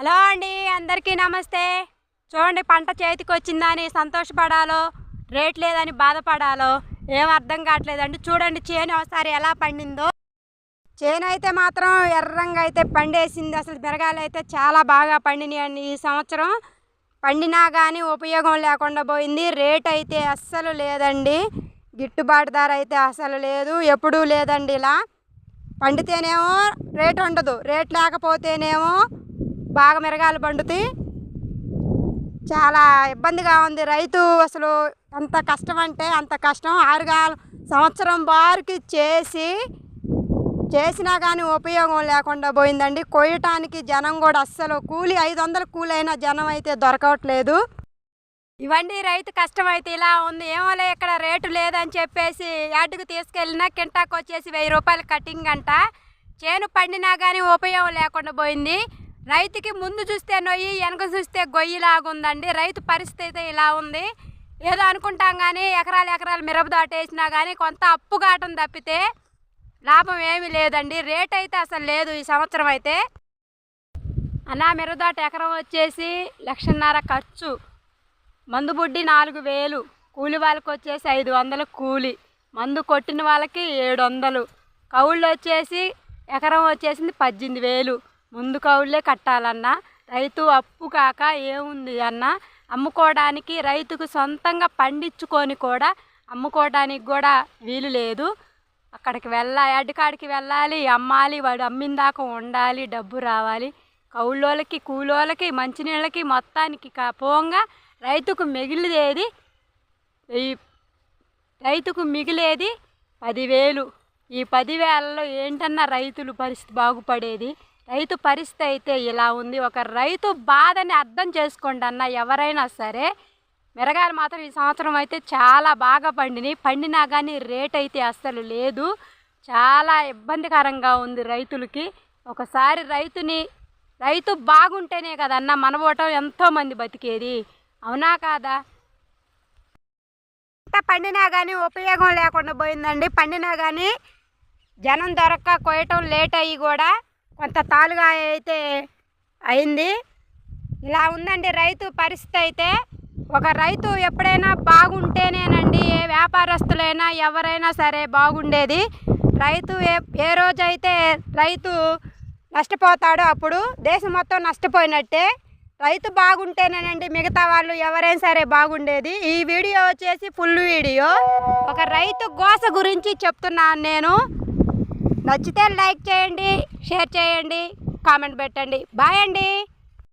Hello అండి అందరికీ నమస్తే. చూడండి పంట చేతికి వచ్చిందని సంతోషపడాలో రేట్ లేదని బాధపడాలో ఏం అర్థం కావట్లేదండి. చూడండి చేను ఒకసారి ఎలా పండిందో. చేను అయితే మాత్రం ఎర్రంగా అయితే పండేసింది. అసలు మిరగాయలు అయితే చాలా బాగా పండినాయండి ఈ సంవత్సరం. పండినా కానీ ఉపయోగం లేకుండా పోయింది. రేట్ అయితే అస్సలు లేదండి. గిట్టుబాటు ధర అయితే అసలు లేదు. ఎప్పుడూ లేదండి ఇలా. పండితేనేమో రేట్ ఉండదు. రేట్ లేకపోతేనేమో బాగా మిరగాలు పండుతాయి చాలా ఇబ్బందిగా ఉంది. రైతు అసలు ఎంత కష్టం అంటే అంత కష్టం. ఆరుగాల సంవత్సరం వారికి చేసి చేసినా కానీ ఉపయోగం లేకుండా పోయిందండి. కొయ్యటానికి జనం కూడా అస్సలు కూలి ఐదు వందల కూలి అయినా జనం అయితే దొరకవట్లేదు ఇవన్నీ రైతు కష్టం అయితే ఇలా ఉంది. ఏమోలే ఇక్కడ రేటు లేదని చెప్పేసి యాడ్కు తీసుకెళ్ళినా కింటాకు వచ్చేసి వెయ్యి రూపాయలు కటింగ్ అంట. చేను పండినా కానీ ఉపయోగం లేకుండా పోయింది. రైతుకి ముందు చూస్తే నొయ్యి వెనక చూస్తే గొయ్యిలాగుందండి. రైతు పరిస్థితి అయితే ఇలా ఉంది. ఏదో అనుకుంటాం కానీ ఎకరాలు ఎకరాలు మిరప దాటేసినా కానీ కొంత అప్పు కాటం తప్పితే లాభం ఏమీ లేదండి. రేట్ అయితే అసలు లేదు ఈ సంవత్సరం అయితే. అన్నా మిరపదాట ఎకరం వచ్చేసి లక్షన్నర ఖర్చు. మందు బుడ్డి నాలుగు వేలు. కూలి వాళ్ళకి వచ్చేసి ఐదు వందలు కూలి. మందు కొట్టిన వాళ్ళకి ఏడు వందలు కౌళ్ళు వచ్చేసి ఎకరం వచ్చేసింది పద్దెనిమిది వేలు. ముందు కౌళ్ళే కట్టాలన్నా. రైతు అప్పు కాక ఏముంది అన్న. అమ్ముకోవడానికి రైతుకు సొంతంగా పండించుకొని కూడా అమ్ముకోవడానికి కూడా వీలు లేదు. అక్కడికి వెళ్ళాలి అడ్డకాడికి వెళ్ళాలి అమ్మాలి వాడు అమ్మిన దాకా ఉండాలి డబ్బు రావాలి. కౌళ్ళోళ్ళకి కూలోళ్ళకి మంచినీళ్ళకి మొత్తానికి కాపోంగా రైతుకు మిగిలిదేది? ఈ రైతుకు మిగిలేది? పదివేలు. ఈ పదివేలలో ఏంటన్నా రైతులు పరిస్థితి బాగుపడేది? రైతు పరిస్థితి అయితే ఇలా ఉంది. ఒక రైతు బాధని అర్థం చేసుకోండి అన్న ఎవరైనా సరే. మిరగాయలు మాత్రం ఈ సంవత్సరం అయితే చాలా బాగా పండినాయి. పండినా కానీ రేట్ అయితే అస్సలు లేదు. చాలా ఇబ్బందికరంగా ఉంది రైతులకి. ఒకసారి రైతుని రైతు బాగుంటేనే కదన్న మనబోటం ఎంతోమంది బతికేది. అవునా కాదా? ఎంత పండినా కానీ ఉపయోగం లేకుండా పోయిందండి. పండినా కానీ జనం దొరక్క కోయటం లేట్ అయ్యి కూడా కొంత తాలుగా అయితే అయింది. ఇలా ఉందండి రైతు పరిస్థితి అయితే. ఒక రైతు ఎప్పుడైనా బాగుంటేనేనండి ఏ వ్యాపారస్తులైనా ఎవరైనా సరే బాగుండేది. రైతు ఏ ఏ రోజైతే రైతు నష్టపోతాడో అప్పుడు దేశం మొత్తం నష్టపోయినట్టే. రైతు బాగుంటేనేనండి మిగతా వాళ్ళు ఎవరైనా సరే బాగుండేది. ఈ వీడియో వచ్చేసి ఫుల్ వీడియో. ఒక రైతు గోస గురించి చెప్తున్నాను నేను. నచ్చితే లైక్ చేయండి షేర్ చేయండి కామెంట్ పెట్టండి. బాయ్ అండి.